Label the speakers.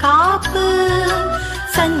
Speaker 1: காப்பு சன்